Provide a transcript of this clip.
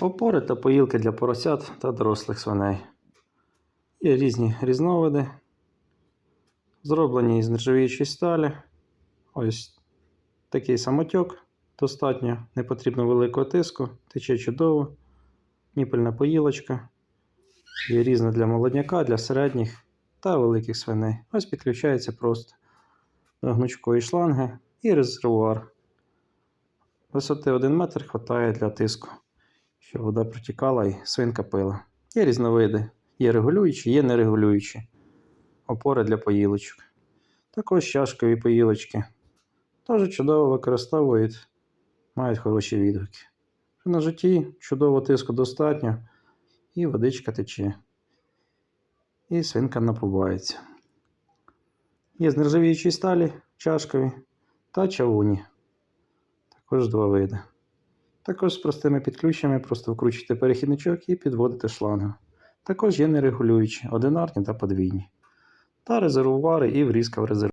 Опори та поїлки для поросят та дорослих свиней. Є різні різновиди, зроблені із нержавіючої сталі. Ось такий самотьок достатньо, не потрібно великого тиску, тече чудово. Ніпельна поїлочка. Є різна для молодняка, для середніх та великих свиней. Ось підключається просто до гнучкої шланги і резервуар. Висоти 1 метр вистачає для тиску, щоб вода протікала і свинка пила. Є різновиди. Є регулюючі, є нерегулюючі. Опори для поїлочок. Також чашкові поїлочки. Теж чудово використовують, мають хороші відгуки. На житті чудово тиску достатньо, і водичка тече. І свинка напувається. Є з нержавіючої сталі чашкові та чавуні. Також два види. Також з простими підключеннями просто вкручуйте перехідничок і підводите шлангу. Також є нерегулюючі, одинарні та подвійні. Та резервуари і врізка в резервуар.